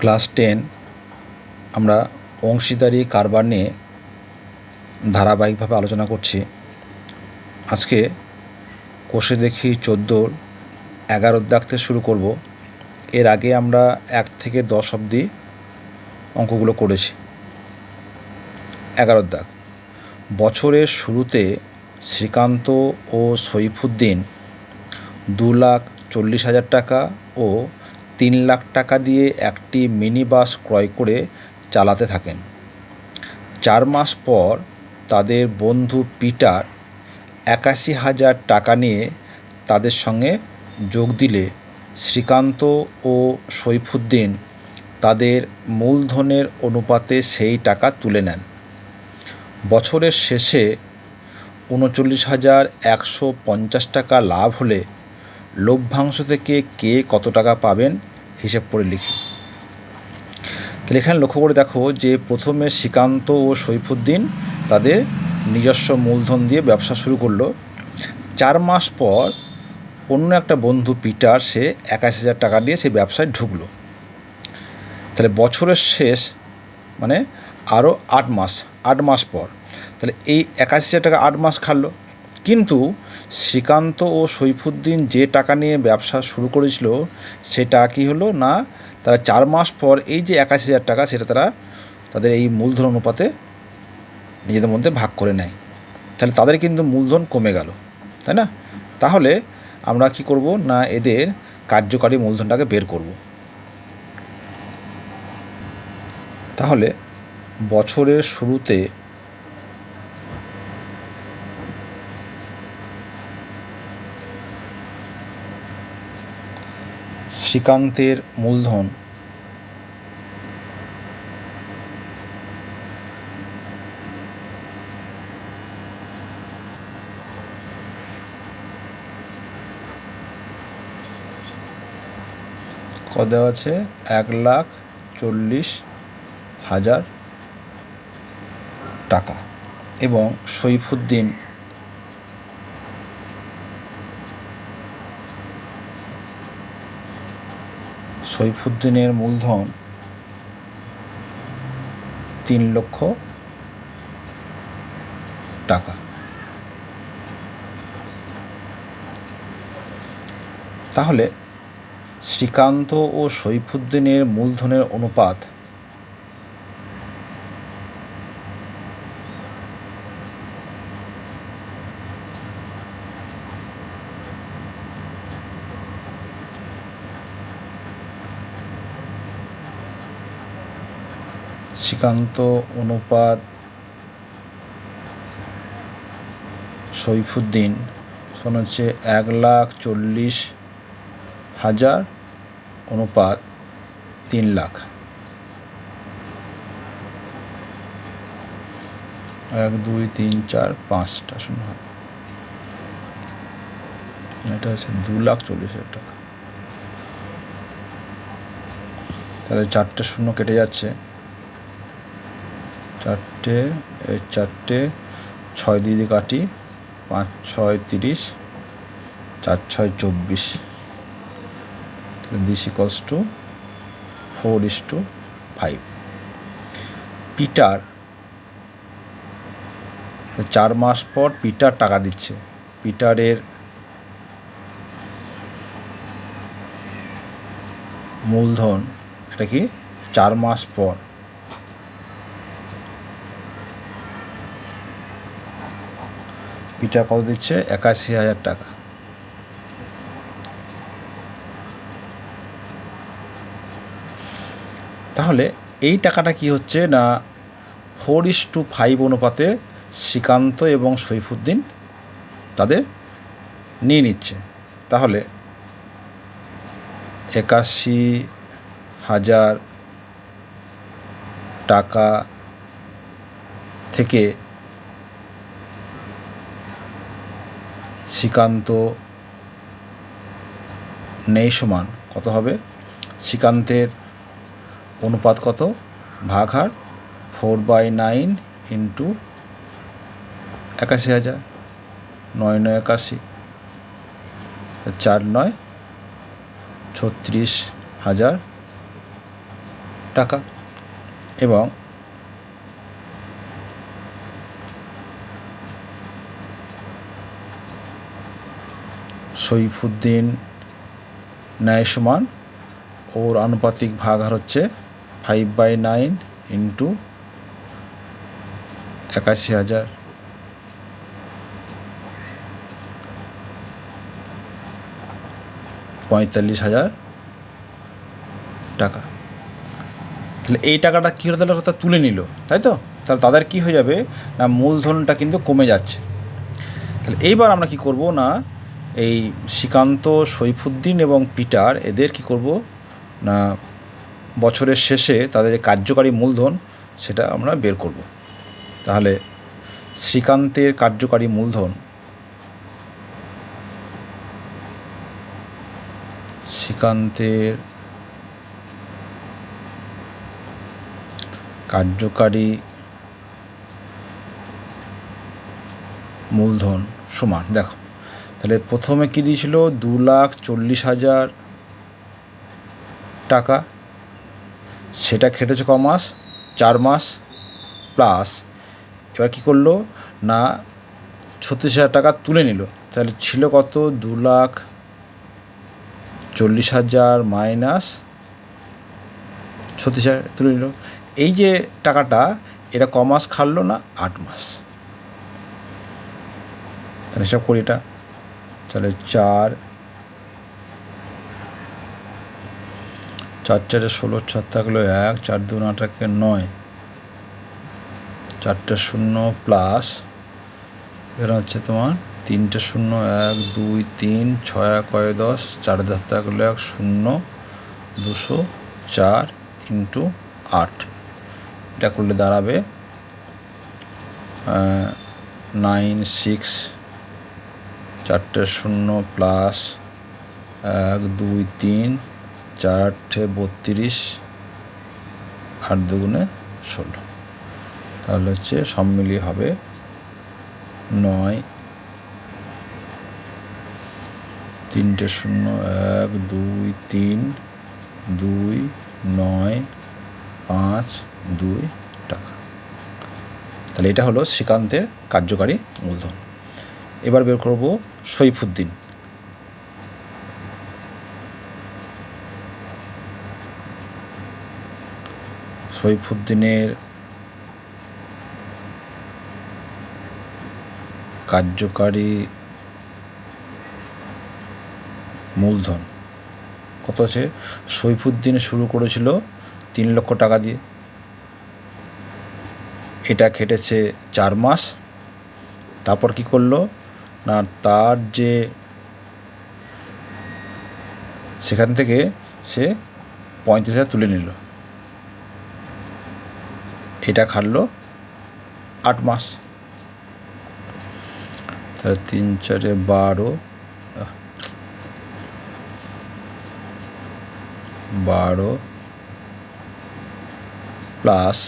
Class ten আমরা অংশীদারি কারবার নিয়ে ধারাবাহিকভাবে আলোচনা করছি। আজকে কোষে দেখি চোদ্দোর এগারোর দাগ থেকে শুরু করব। এর আগে আমরা এক থেকে দশ অবধি অঙ্কগুলো করেছি। এগারোর দাগ বছরের শুরুতে শ্রীকান্ত ও সৈফুদ্দিন দু লাখ চল্লিশ হাজার টাকা ও তিন লাখ টাকা দিয়ে একটি মিনি বাস ক্রয় করে চালাতে থাকেন। চার মাস পর তাদের বন্ধু পিটার একাশি হাজার টাকা নিয়ে তাদের সঙ্গে যোগ দিলে শ্রীকান্ত ও সৈফুদ্দিন তাদের মূলধনের অনুপাতে সেই টাকা তুলে নেন। বছরের শেষে উনচল্লিশ হাজার একশো পঞ্চাশ টাকা লাভ হলে লভ্যাংশ থেকে কে কত টাকা পাবেন হিসেব করে লিখি। তাহলে এখানে লক্ষ্য করে দেখো যে প্রথমে শ্রীকান্ত ও সৈফুদ্দিন তাদের নিজস্ব মূলধন দিয়ে ব্যবসা শুরু করল। চার মাস পর অন্য একটা বন্ধু পিটার সে একাশি হাজার টাকা দিয়ে সে ব্যবসায় ঢুকলো। তাহলে বছরের শেষ মানে আরও আট মাস আট মাস পর। তাহলে এই একাশি হাজার টাকা আট মাস খাটলো। কিন্তু শ্রীকান্ত ও সৈফুদ্দিন যে টাকা নিয়ে ব্যবসা শুরু করেছিল, সেটা কী হলো না, তারা চার মাস পর এই যে একাশি হাজার টাকা, সেটা তারা তাদের এই মূলধন অনুপাতে নিজেদের মধ্যে ভাগ করে নেয়। তাহলে তাদের কিন্তু মূলধন কমে গেল, তাই না? তাহলে আমরা কি করব না এদের কার্যকারী মূলধনটাকে বের করব? তাহলে বছরের শুরুতে শ্রীকান্তের মূলধন। দেওয়া আছে? এক লাখ চল্লিশ হাজার টাকা। এবং সৈফুদ্দিন সৈফুদ্দিনের মূলধন তিন লক্ষ টাকা। তাহলে শ্রীকান্ত ও সৈফুদ্দিনের মূলধনের অনুপাত শ্রীকান্ত অনুপাত সৈফুদ্দিন শোন হচ্ছে এক লাখ চল্লিশ হাজার অনুপাত তিন লাখ। এক, দুই, তিন, চার, পাঁচটা শূন্য এটা হচ্ছে দু লাখ চল্লিশ হাজার টাকা। তাহলে চারটে শূন্য কেটে যাচ্ছে। চারটে চারটে, ছয় দিয়ে কাটি, পাঁচ, ছয়, তিরিশ, চার, ছয়, চব্বিশ। This equals to four is to five Peter, চার মাস পর পিটার টাকা দিচ্ছে। পিটারের মূলধন, এটা কি? চার মাস পর। পিটার কত দিচ্ছে? একাশি হাজার টাকা। তাহলে এই টাকাটা কি হচ্ছে না ফোর ইস টু ফাইভ অনুপাতে শ্রীকান্ত এবং সৈফুদ্দিন তাদের নিয়ে নিচ্ছে। তাহলে একাশি হাজার টাকা থেকে শ্রীকান্ত নেই সমান। কত হবে? শ্রীকান্তের অনুপাত কত? ভাগ হার ফোর বাই নাইন ইন্টু একাশি হাজার, নয় নয় একাশি, চার নয় ছত্রিশ হাজার টাকা। এবং সৈফুদ্দিন ন্যায় সমান ওর আনুপাতিক ভাগ হার হচ্ছে ফাইভ বাই নাইন ইন্টু একাশি হাজার। পঁয়তাল্লিশ হাজার টাকা। তাহলে এই টাকাটা কী হলো? তাহলে তুলে নিল, তাই তো? তাহলে তাদের কী হয়ে যাবে? না, মূলধনটা কিন্তু কমে যাচ্ছে। তাহলে এইবার আমরা কি করব? না এই শ্রীকান্ত সৈফুদ্দিন এবং পিটার এদের কি করব না বছরের শেষে তাদের যে কার্যকারী মূলধন সেটা আমরা বের করব। তাহলে শ্রীকান্তের কার্যকারী মূলধন শ্রীকান্তের কার্যকারী মূলধন সমান, দেখো। তাহলে প্রথমে কী দিয়েছিল? দু লাখ চল্লিশ হাজার টাকা। সেটা খেটেছে ক মাস? চার মাস প্লাস। এবার কী করল? না, ছত্রিশ হাজার টাকা তুলে নিল। তাহলে ছিল কত? দু লাখ চল্লিশ হাজার মাইনাস ছত্রিশ হাজার তুলে নিল। এই যে টাকাটা, এটা ক মাস খাটলো না? আট মাস। তাহলে হিসাব করি এটা। তাহলে চার। চার চারে ষোলো, চার থাকল এক, চার দু আটাকে নয়। চারটে শূন্য প্লাস এখানে হচ্ছে তোমার তিনটে শূন্য এক, দুই, তিন, ছয়, এক, কয়, দশ, চার দশ থাকল এক, শূন্য, দুশো চার ইন্টু আট। এটা করলে দাঁড়াবে নাইন সিক্স চারটে শূন্য প্লাস এক, দুই, তিন, চারটে বত্রিশ, আট দুগুণে ষোলো। তাহলে হচ্ছে সব মিলিয়ে হবে নয়। তিনটে শূন্য, এক, দুই, তিন, দুই, নয়, পাঁচ, দুই টাকা। তাহলে এটা হলো শ্রীকান্তের কার্যকারী মূলধন। এবার বের করব সৈফুদ্দিন সৈফুদ্দিনের কার্যকারী মূলধন। কত আছে? সৈফুদ্দিন শুরু করেছিল তিন লক্ষ টাকা দিয়ে। এটা খেটেছে চার মাস। তারপর কি করল? না তার যে সেখান থেকে সে পঁয়ত্রিশ হাজার তুলে নিল। এটা খাটলো আট মাস। তাহলে তিন চারে বারো বারো প্লাস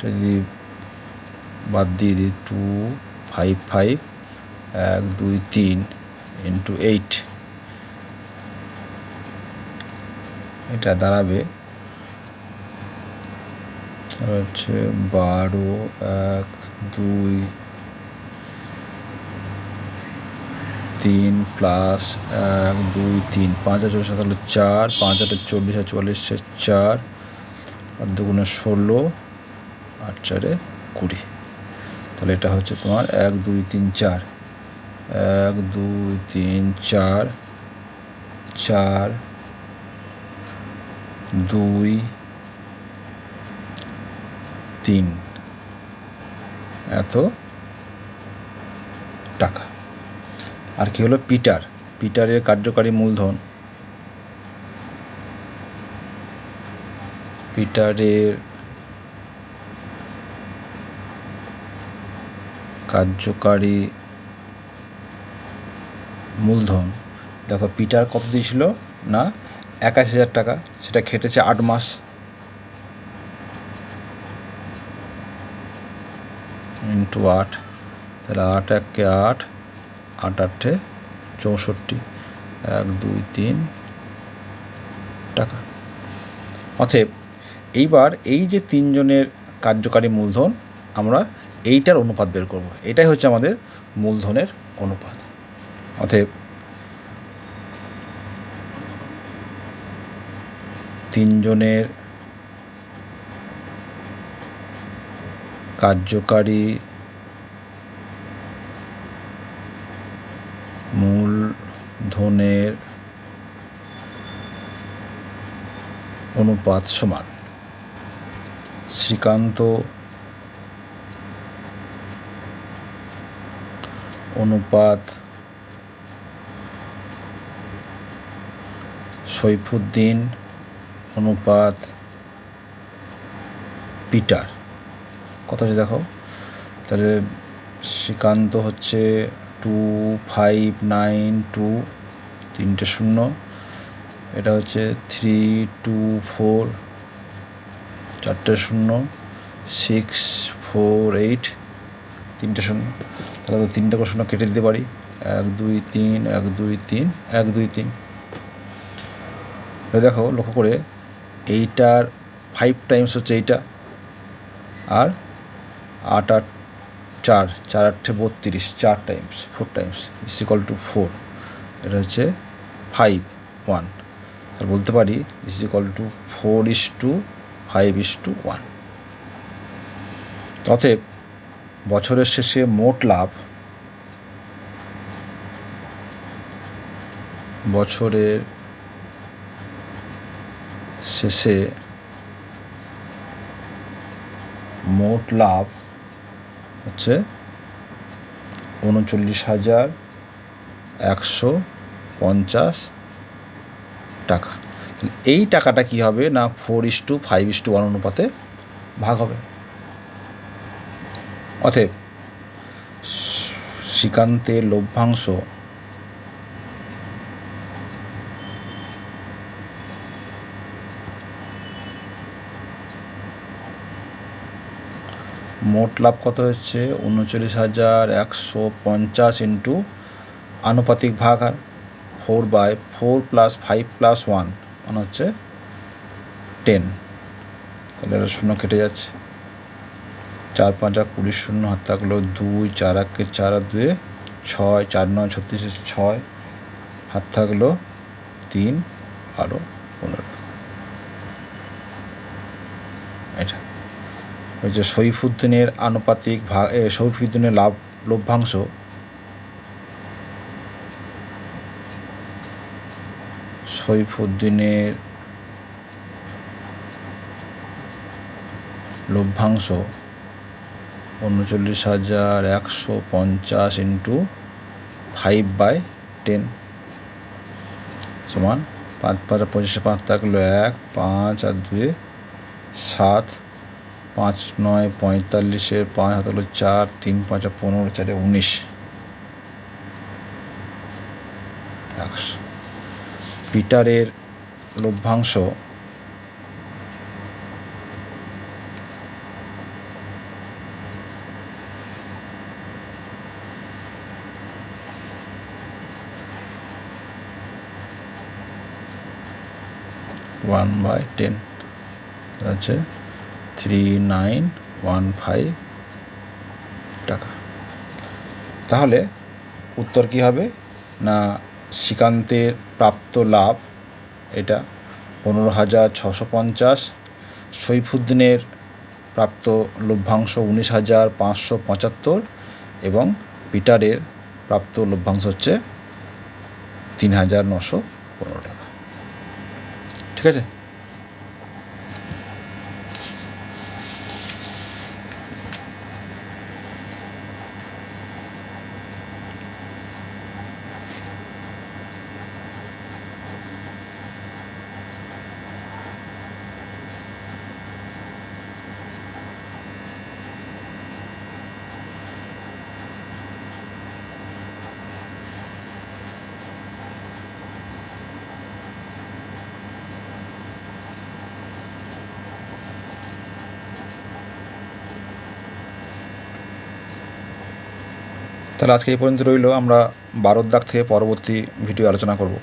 যদি বাদ দিয়ে দিই টু ফাইভ ফাইভ এক, দুই, তিন ইন্টু এইট এটা দাঁড়াবে। হচ্ছে বারো, এক, দুই, তিন প্লাস এক, দুই, তিন, পাঁচ হাজার চল্লিশ তাহলে চার, পাঁচ হাজার চল্লিশ আর চুয়াল্লিশ চার, আর দুগুণে ষোলো, আট চারে কুড়ি। তাহলে এটা হচ্ছে তোমার এক, দুই, তিন, চার। এক, দুই, তিন, চার চার, দুই, তিন। এত টাকা। আর কি হলো? পিটার পিটারের কার্যকারী মূলধন। পিটারের কার্যকারী মূলধন। দেখো, পিটার কত দিয়েছিল? না, একাশি হাজার টাকা। সেটা খেটেছে আট মাস। ইন্টু আট। তাহলে আট এককে আট আট আটে চৌষট্টি। এক, দুই, তিন টাকা। অতএব, এইবার এই যে তিনজনের কার্যকারী মূলধন, আমরা এইটার অনুপাত বের করব। এটাই হচ্ছে আমাদের মূলধনের অনুপাত। অতএব তিনজনের কার্যকারী মূলধনের অনুপাত সমান। শ্রীকান্ত অনুপাত সৈফুদ্দিন, অনুপাত, পিটার। কত হচ্ছে দেখো? তাহলে শ্রীকান্ত হচ্ছে টু ফাইভ নাইন টু তিনটে শূন্য। এটা হচ্ছে থ্রি টু ফোর চারটে শূন্য সিক্স ফোর এইট তিনটে শূন্য। তাহলে তো তিনটে করে শূন্য কেটে দিতে পারি। এক, দুই, তিন, এক, দুই, তিন, এক, দুই, তিন। দেখো, লক্ষ্য করে এইটার ফাইভ টাইমস হচ্ছে এইটা আর আট আট চার চার আটে বত্রিশ, চার times four times is equal to four এটা হচ্ছে ফাইভ ওয়ান তাহলে বলতে পারি is equal to four is to five is to one অতএব বছরের শেষে মোট লাভ বছরের শেষে মোট লাভ হচ্ছে উনচল্লিশ হাজার একশো পঞ্চাশ টাকা। তাহলে এই টাকাটা কি হবে না four is to five is to one অনুপাতে ভাগ হবে? অতএব শ্রীকান্তের লভ্যাংশ মোট লাভ কত হচ্ছে? উনচল্লিশ হাজার একশো পঞ্চাশ ইন্টু আনুপাতিক ভাগ আর four by four plus five plus one মানে হচ্ছে টেন তাহলে এটা শূন্য কেটে যাচ্ছে। চার পাঁচা কুড়ি শূন্য, হাত থাকল দুই, চার একে চার আর দুয়ে ছয়, চার নয়, ছত্রিশে, ছয়, হাত থাকল তিন আরও পনেরো এটা ওই যে সৈফুদ্দিনের আনুপাতিক ভাগ এ, সৈফুদ্দিনের লাভ লভ্যাংশ। সৈফুদ্দিনের লভ্যাংশ উনচল্লিশ হাজার একশো পঞ্চাশ ইন্টু ফাইভ বাই টেন সমান পাঁচ পাঁচ পঁচিশে পাঁচ থাকল এক পাঁচ আর দুয়ে সাত। পাঁচ নয় পঁয়তাল্লিশের পাঁচ হাত হলো চার, তিন পাঁচ পনেরো চারে উনিশ। পিটারের লভ্যাংশ ওয়ান বাই টেন। আছে থ্রি নাইন ওয়ান ফাইভ টাকা। তাহলে উত্তর কী হবে? না শ্রীকান্তের প্রাপ্ত লাভ এটা পনেরো হাজার ছশো পঞ্চাশ, সৈফুদ্দিনের প্রাপ্ত লভ্যাংশ উনিশ হাজার পাঁচশো পঁচাত্তর এবং পিটারের প্রাপ্ত লভ্যাংশ হচ্ছে তিন হাজার নশো পনেরো টাকা। ঠিক আছে? তাহলে আজকে এই পর্যন্ত রইল। আমরা বারোর থেকে পরবর্তী ভিডিও আলোচনা করব।